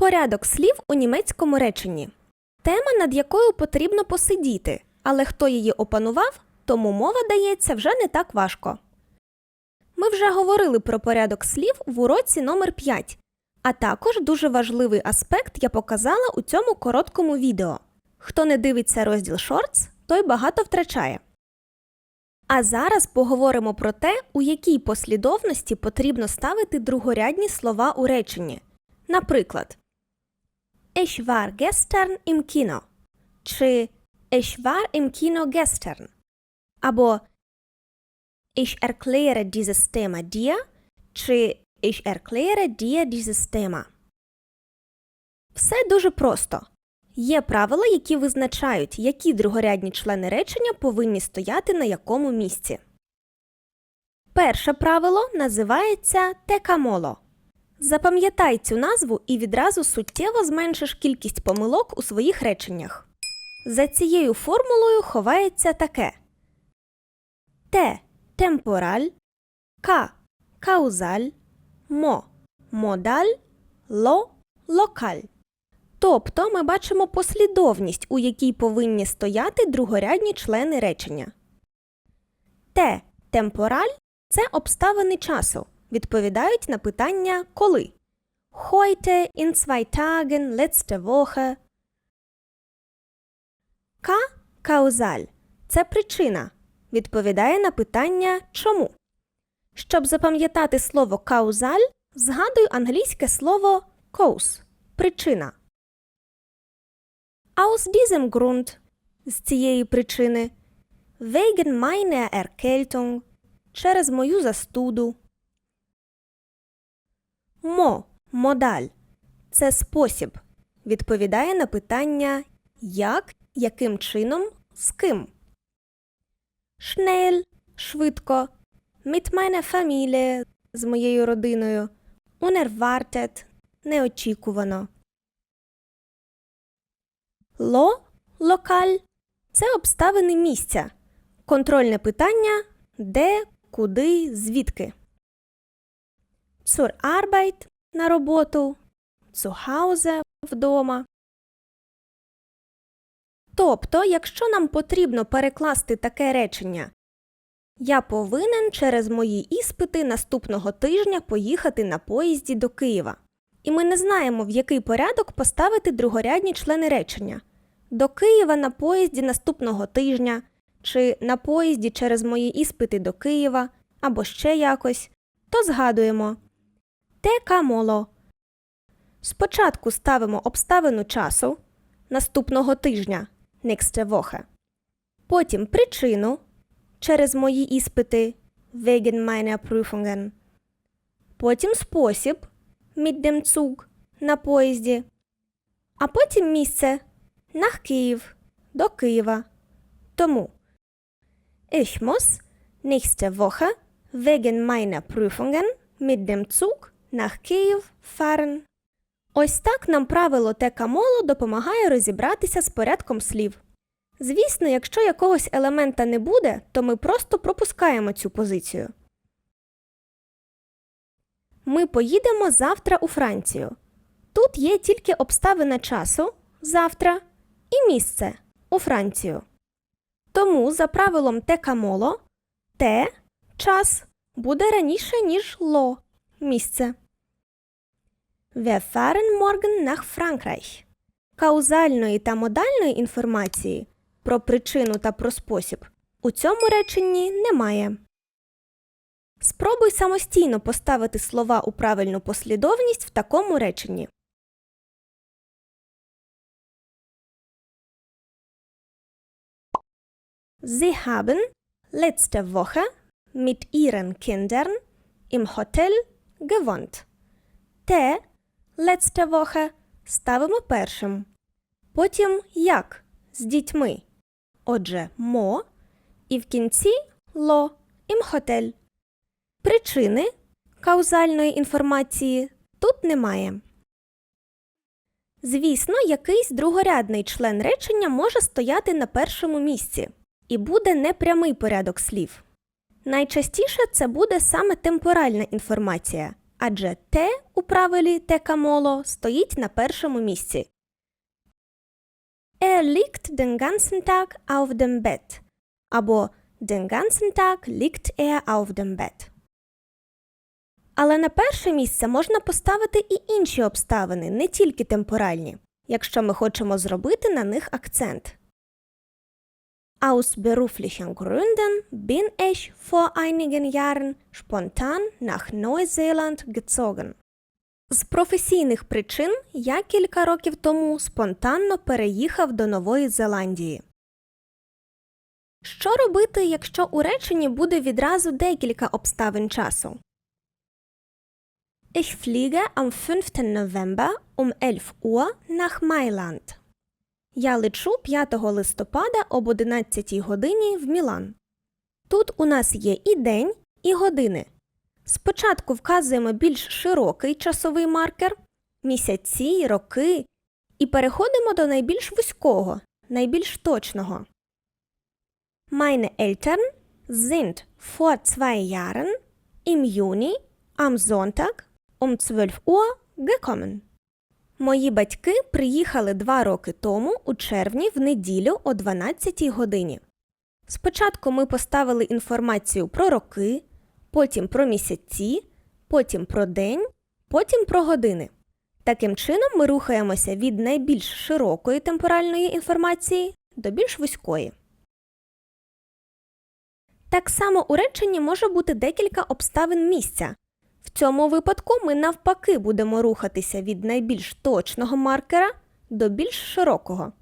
Порядок слів у німецькому реченні. Тема, над якою потрібно посидіти, але хто її опанував, тому мова дається вже не так важко. Ми вже говорили про порядок слів в уроці номер 5, а також дуже важливий аспект я показала у цьому короткому відео. Хто не дивиться розділ Shorts, той багато втрачає. А зараз поговоримо про те, у якій послідовності потрібно ставити другорядні слова у реченні. Наприклад, Ich war gestern im Kino. Чи Ich war im Kino gestern. Або Ich erkläre dieses Thema dir. Чи Ich erkläre dir dieses Thema. Все дуже просто. Є правила, які визначають, які другорядні члени речення повинні стояти на якому місці. Перше правило називається текамоло. Запам'ятай цю назву і відразу суттєво зменшиш кількість помилок у своїх реченнях. За цією формулою ховається таке. Те темпораль, ка каузаль, мо модаль, ло локаль. Тобто ми бачимо послідовність, у якій повинні стояти другорядні члени речення. Те темпораль це обставини часу. Відповідають на питання коли. Heute, in zwei Tagen, letzte Woche. Ка каузаль це причина. Відповідає на питання чому. Щоб запам'ятати слово каузаль, згадуй англійське слово cause – причина. Aus diesem Grund – з цієї причини. Wegen meiner Erkältung – через мою застуду. Мо модаль це спосіб. Відповідає на питання як, яким чином, з ким. Schnell – швидко. Mit meiner Familie – з моєю родиною. Unerwartet – неочікувано. Ло локаль це обставини місця. Контрольне питання де, куди, звідки. Zur Arbeit – на роботу, zu Hause – вдома. Тобто, якщо нам потрібно перекласти таке речення Я повинен через мої іспити наступного тижня поїхати на поїзді до Києва. І ми не знаємо, в який порядок поставити другорядні члени речення до Києва на поїзді наступного тижня, чи на поїзді через мої іспити до Києва, або ще якось, то згадуємо Тека моло. Спочатку ставимо обставину часу наступного тижня nächste Woche. Потім причину через мої іспити wegen meiner Prüfungen. Потім спосіб mit dem Zug на поїзді. А потім місце nach Київ до Києва. Тому Ich muss nächste Woche wegen meiner Prüfungen mit dem Zug nach Київ fahren. Ось так нам правило текамоло допомагає розібратися з порядком слів. Звісно, якщо якогось елемента не буде, то ми просто пропускаємо цю позицію. Ми поїдемо завтра у Францію. Тут є тільки обставина часу завтра і місце у Францію. Тому за правилом текамоло те час буде раніше, ніж ло місце. Wir fahren morgen nach Frankreich. Каузальної та модальної інформації про причину та про спосіб у цьому реченні немає. Спробуй самостійно поставити слова у правильну послідовність в такому реченні. Sie haben letzte Woche mit ihren Kindern im Hotel gewohnt. Те letzte Woche ставимо першим. Потім як з дітьми. Отже, мо і в кінці ло імхотель. Причини каузальної інформації тут немає. Звісно, якийсь другорядний член речення може стояти на першому місці і буде непрямий порядок слів. Найчастіше це буде саме темпоральна інформація, адже те у правилі текамоло стоїть на першому місці. Er liegt den ganzen Tag auf dem Bett. Або Den ganzen Tag liegt er auf dem Bett. Але на перше місце можна поставити і інші обставини, не тільки темпоральні, якщо ми хочемо зробити на них акцент. Aus beruflichen Gründen bin ich vor einigen Jahren spontan nach Neuseeland gezogen. З професійних причин я кілька років тому спонтанно переїхав до Нової Зеландії. Що робити, якщо у реченні буде відразу декілька обставин часу? Ich fliege am 5. November um 11 Uhr nach Mailand. Я лечу 5 листопада об 11 годині в Мілан. Тут у нас є і день, і години. Спочатку вказуємо більш широкий часовий маркер місяці, роки, і переходимо до найбільш вузького, найбільш точного. Meine Eltern sind vor zwei Jahren im Juni am Sonntag um 12 Uhr gekommen. Мої батьки приїхали два роки тому у червні в неділю о 12 годині. Спочатку ми поставили інформацію про роки, потім про місяці, потім про день, потім про години. Таким чином ми рухаємося від найбільш широкої темпоральної інформації до більш вузької. Так само у реченні може бути декілька обставин місця. В цьому випадку ми навпаки будемо рухатися від найбільш точного маркера до більш широкого.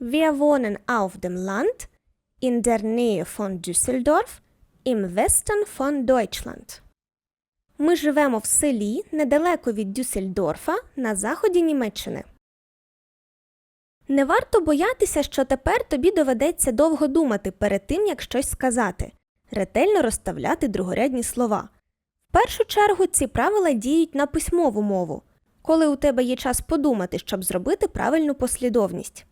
Wir wohnen auf dem Land in der Nähe von Düsseldorf im Westen von Deutschland. Ми живемо в селі недалеко від Дюссельдорфа на заході Німеччини. Не варто боятися, що тепер тобі доведеться довго думати перед тим, як щось сказати, ретельно розставляти другорядні слова. Першу чергу ці правила діють на письмову мову, коли у тебе є час подумати, щоб зробити правильну послідовність.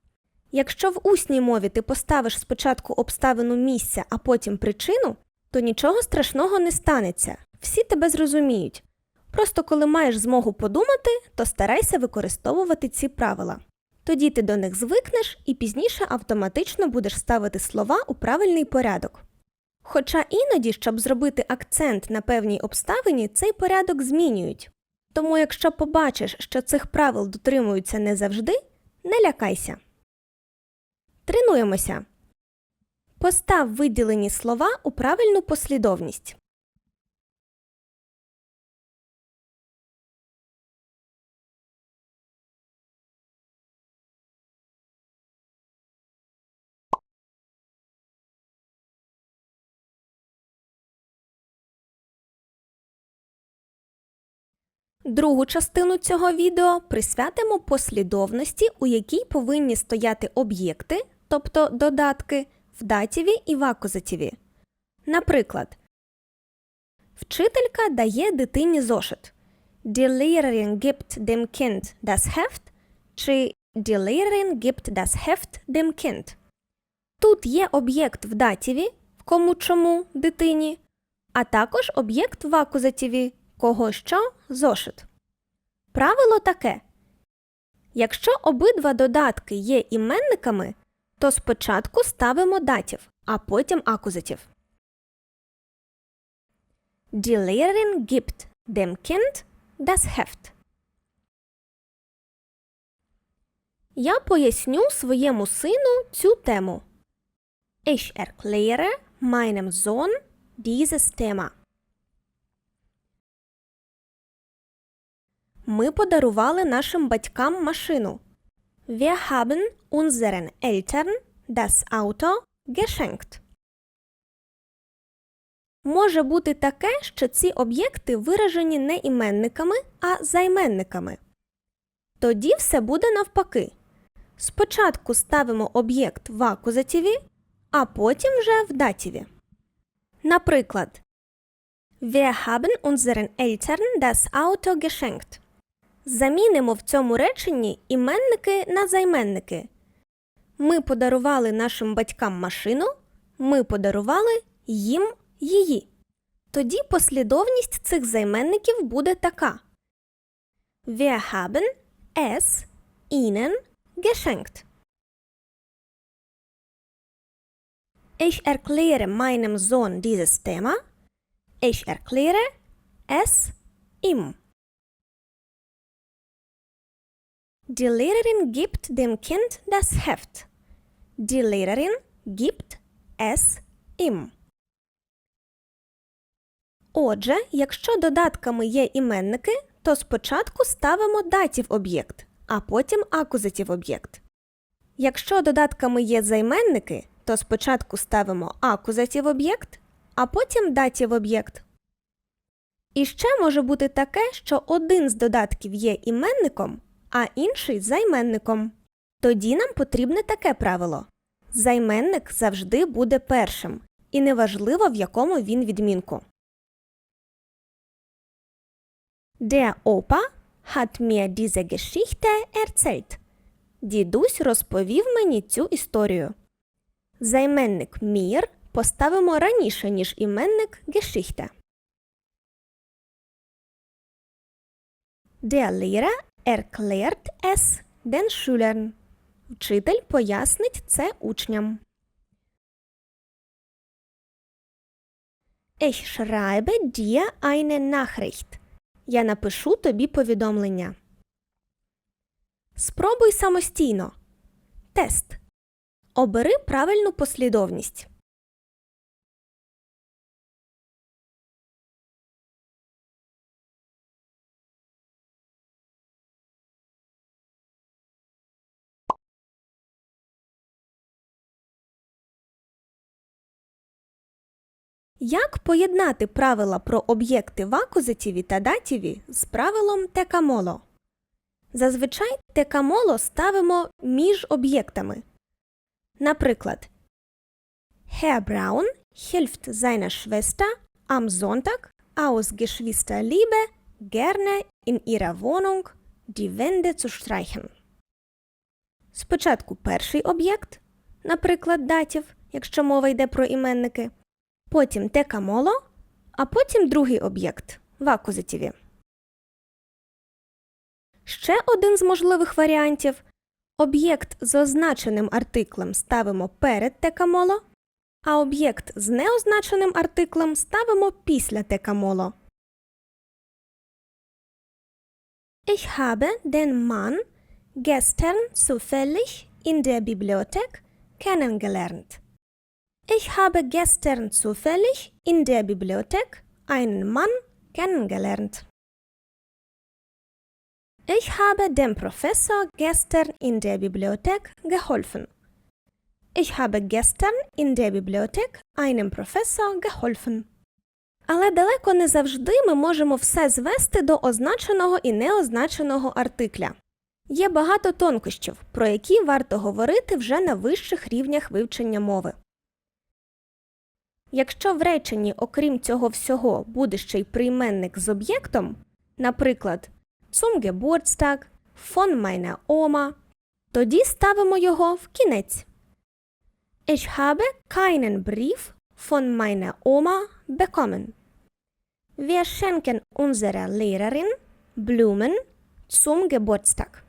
Якщо в усній мові ти поставиш спочатку обставину місця, а потім причину, то нічого страшного не станеться, всі тебе зрозуміють. Просто коли маєш змогу подумати, то старайся використовувати ці правила. Тоді ти до них звикнеш і пізніше автоматично будеш ставити слова у правильний порядок. Хоча іноді, щоб зробити акцент на певній обставині, цей порядок змінюють. Тому якщо побачиш, що цих правил дотримуються не завжди, не лякайся. Тренуємося. Постав виділені слова у правильну послідовність. Другу частину цього відео присвятимо послідовності, у якій повинні стояти об'єкти, тобто додатки, в датіві і в. Наприклад, вчителька дає дитині зошит. Die Lehrerin gibt dem Kind das Heft чи Die Lehrerin gibt das Heft dem Kind. Тут є об'єкт в датіві, в кому чому дитині, а також об'єкт в акузативі, кого що зошит. Правило таке. Якщо обидва додатки є іменниками, то спочатку ставимо датів, а потім акузатив. Die Lehrerin gibt dem Kind das Heft. Я поясню своєму сину цю тему. Ich erkläre meinem Sohn dieses Thema. Ми подарували нашим батькам машину. Wir haben unseren Eltern das Auto geschenkt. Може бути таке, що ці об'єкти виражені не іменниками, а займенниками. Тоді все буде навпаки. Спочатку ставимо об'єкт в акузативі, а потім вже в датіві. Наприклад, Wir haben unseren Eltern das Auto geschenkt. Замінимо в цьому реченні іменники на займенники. Ми подарували нашим батькам машину, ми подарували їм її. тоді послідовність цих займенників буде така: Wir haben es ihnen geschenkt. Ich erkläre meinem Sohn dieses Thema. Ich erkläre es ihm. Die Lehrerin gibt dem Kind das Heft. Die Lehrerin gibt es ihm. Отже, якщо додатками є іменники, то спочатку ставимо датів об'єкт, а потім акузатів об'єкт. Якщо додатками є займенники, то спочатку ставимо акузатів об'єкт, а потім датів об'єкт. І ще може бути таке, що один з додатків є іменником, а інший займенником. Тоді нам потрібне таке правило. Займенник завжди буде першим, і неважливо, в якому він відмінку. Der Opa hat mir diese Geschichte erzählt. Дідусь розповів мені цю історію. Займенник мір поставимо раніше, ніж іменник Geschichte. Der Lehrer erklärt es den Schülern. Вчитель пояснить це учням. Ich schreibe dir eine Nachricht. Я напишу тобі повідомлення. Спробуй самостійно. Тест. Обери правильну послідовність. Як поєднати правила про об'єкти в та датіві з правилом текамоло? Зазвичай текамоло ставимо між об'єктами. Наприклад, Herr Braun hilft seiner Schwester am Sonntag aus Geschwisterliebe gerne in ihrer Wohnung die Wände zu streichen. Спочатку перший об'єкт, наприклад, датів, якщо мова йде про іменники, потім текамоло, а потім другий об'єкт в акузативі. Ще один з можливих варіантів об'єкт з означеним артиклем ставимо перед текамоло, а об'єкт з неозначеним артиклем ставимо після текамоло. Ich habe den Mann gestern zufällig in der Bibliothek kennengelernt. Ich habe gestern zufällig in der Bibliothek einen Mann kennengelernt. Ich habe dem Professor gestern in der Bibliothek geholfen. Ich habe gestern in der Bibliothek einem Professor geholfen. Але далеко не завжди ми можемо все звести до означеного і неозначеного артикля. Є багато тонкощів, про які варто говорити вже на вищих рівнях вивчення мови. Якщо в реченні, окрім цього всього, буде ще й прийменник з об'єктом, наприклад, zum Geburtstag, von meiner Oma, тоді ставимо його в кінець. Ich habe keinen Brief von meiner Oma bekommen. Wir schenken unserer Lehrerin Blumen zum Geburtstag.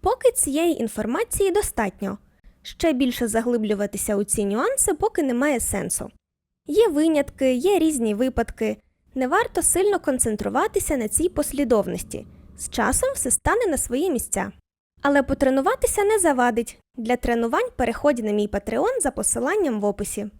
Поки цієї інформації достатньо. Ще більше заглиблюватися у ці нюанси, поки немає сенсу. Є винятки, є різні випадки. Не варто сильно концентруватися на цій послідовності. З часом все стане на свої місця. Але потренуватися не завадить. Для тренувань переходь на мій Patreon за посиланням в описі.